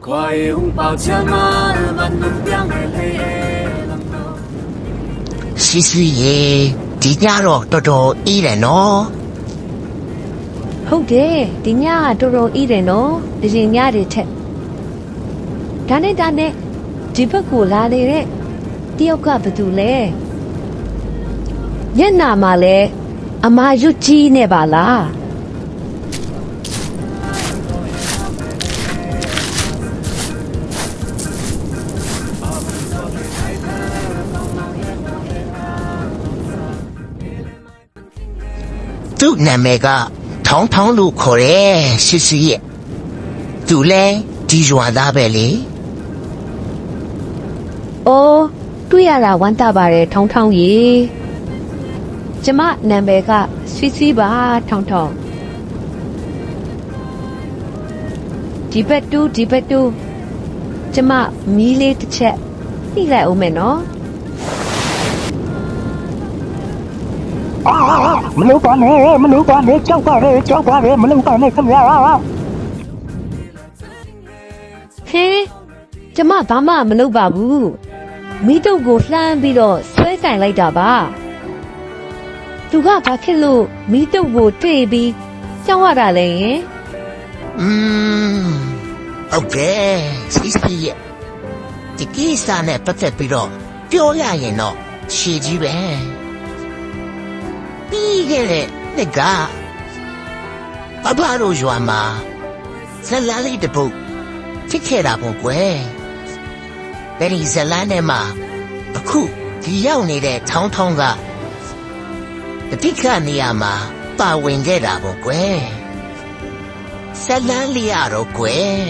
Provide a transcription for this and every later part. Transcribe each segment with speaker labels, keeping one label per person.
Speaker 1: 快拥抱千万万能两人黑冷冷。
Speaker 2: စီစီရေဒီညတော့တော်တော်အေးတယ်နော်
Speaker 3: ဟုတ်တယ်ဒီညကတော်တော်အေးတယ်နော်အရင်ညတွေထက်ဒါနဲ့ဒါနဲ့ဒီဘက်ကိုလာနေတဲ့တယောက်ကဘာတူလဲညနာမှာလဲအမာရွတ်ကြီးနေပါလား
Speaker 2: သူ့နာမည်ကထောင်းထောင်းလို့ခေါ်တယ်စီစီရဲ့သူလဲဒီရွာသားပဲလေ
Speaker 3: အိုးတွေ့ရတာဝမ်းသာပါတယ်ထောင်းထောင်းရေကျမနာမည်ကဆွီဆွီပါထောင်းထောင်းဒီဘက်တူဒီဘက်တူကျမမီးလေးတစ်ချက်နှိလိုက်အောင်မယ်နော်
Speaker 4: မလုပ်ပါနဲ့မလုပ်ပါနဲ့ကြောက်ပါတယ်ကြောက်ပါတယ်မလုပ်ပါနဲ့ခင်ဗျာ
Speaker 3: ဟင်းကျမဘာမှမလုပ်ပါဘူးမိတုပ်ကိုလှမ်းပြီးတော့ဆွဲကင်လိုက်တာပါသူကဘာဖြစ်လို့မိတုပ်ကိုတွေ့ပြီးကြောက်ရတာလဲယင်
Speaker 2: อืมဟုတ်တယ်စီစီရဲ့ဒီကိစ္စနဲ့ပတ်သက်ပြီးတော့ပြောရရင်တော့ရှည်ကြီးပဲ ပြီးခဲ့တဲ့နှစ်ကဘဘတို့ရွာမှာဇလန်းလေးတစ်ပုတ်ဖြစ်ခဲ့တာပေါ့ကွယ်ဘယ်ဒီဇလန်းထဲမှာအခုဒီရောက်နေတဲ့ထောင်းထောင်းကတတိကနေရာမှာပါဝင်ခဲ့တာပေါ့ကွယ်ဇလန်းလေးရတော့ကွယ်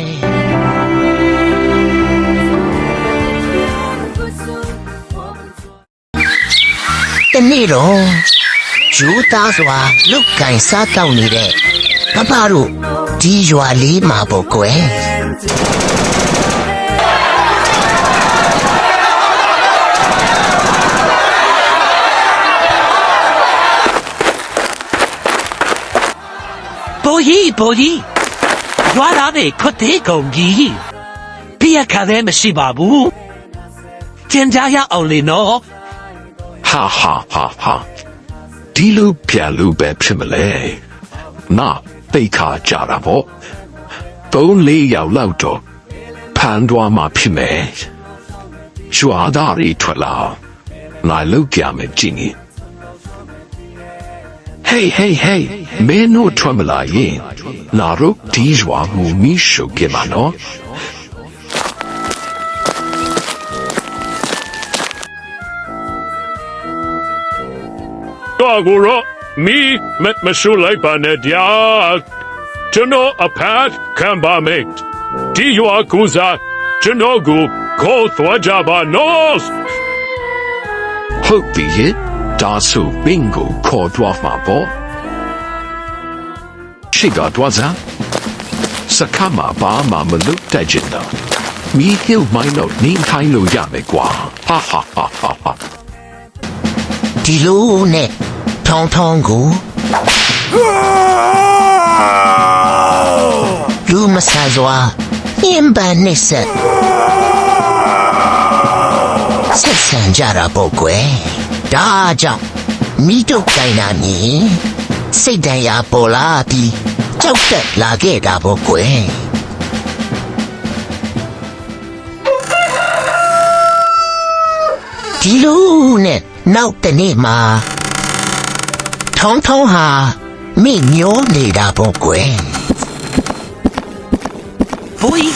Speaker 2: တနေ့တော့ ယူသားစွာလုတ်ကင်စားတောက်နေတဲ့ပပတို့ဒီရွာလေးမှာပေါ့ကွယ်
Speaker 5: ဘောကြီးဘောကြီးရွာသားတွေခွတ်သေးကုန်ကြီးပြရခါသေးမရှိပါဘူးကျင်ကြရအောင်လေနော်
Speaker 6: ဟာဟာဟာဟာ ဒီလိုပြလူပဲဖြစ်မလဲနာတိတ်ခါကြတာပေါ့သုံးလေးယောက်လောက်တော့ဖန်သွားမှဖြစ်မယ်ရွာသားတွေထွက်လာနိုင်လောက်ကြမယ်ကြည့်နေ Hey hey hey မင်းတို့ထွက်မလာရင်နာတို့ဒီရွာမူမီရှုပ်ကြမှာနော်
Speaker 7: တော့ကိုရောမီမမရှုလိုက်ပါနဲ့ဗျာကျွန်တော်အဖတ်ခံပါမယ်ဒီရွာကူစားကျွန် တော်ကိုခေါ်သွားကြပါနော်
Speaker 6: ဟုတ်ပြီရဲ့ဒါဆိုဘင်ကိုခေါ်တော့မှာပေါ့ရှိကတော့ဇာစကမဘာမမလုတ်တဲ့ကျင်တော့မီးဟို မိုင်းတော့နင်းခိုင်းလို့ရမယ်ကွာဟာဟာဟာဟာဟာ
Speaker 2: ဒီလိုနဲ့ထောင်းထောင်းကိုလူမဆာစွာညင်ပန်နေဆက်ဆက်ဆံကြတာပေါ့ကွယ်ဒါကြောင့်မိတို့ကိုင်နာနေစိတ်တန်ရာပေါ်လာပြီးကြောက်တက်လာခဲ့တာပေါ့ကွယ်ဒီလိုနဲ့နောက်တနေ့မှာ ထောင်းထောင်းဟာမိမျောနေတာပေါ့ကွယ်
Speaker 5: ဘောကြီး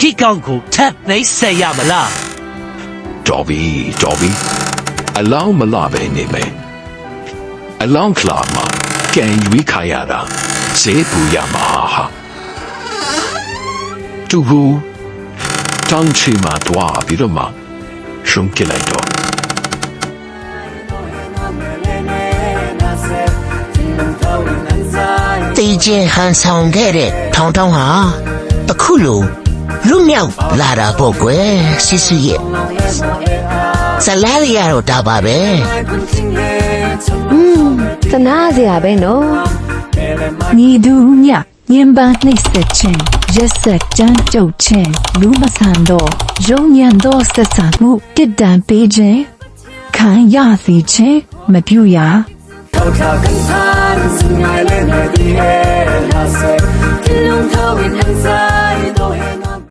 Speaker 5: ဒီကောင်ကိုထပ်သိမ်းဆက်ရမလား
Speaker 6: တော်ပြီတော်ပြီအလောင်းမလာပဲနေမယ်အလောင်းခလာမှာကန်ယူခါရတာဈေးပူရမှာဟာတူဘူးတောင်းချီမှာတွားပြီးတော့မှရှုံးကြလိုက်တော့
Speaker 2: ကျင်ဟန်ဆောင်ခဲ့တဲ့ထောင်ထောင်ဟာအခုလိုလူမြောက်လာတာပေါ့ကွယ်စီစီရဲ့ဇလာရီရတော့ဒါပါပဲอืม
Speaker 3: သနာစရာပဲနော်
Speaker 8: ညီဒူညညင်ပန်းနှိပ်စက်ခြင်းရက်ဆက်ကြမ်းကြုတ်ခြင်းလူမဆန်တော့ယုံညံသောဆက်ဆံမှုပြစ်ဒဏ်ပေးခြင်းခံရစေခြင်းမပြုရ
Speaker 5: Dancing island at the end, I say, Kilong tawin ang sa'yo,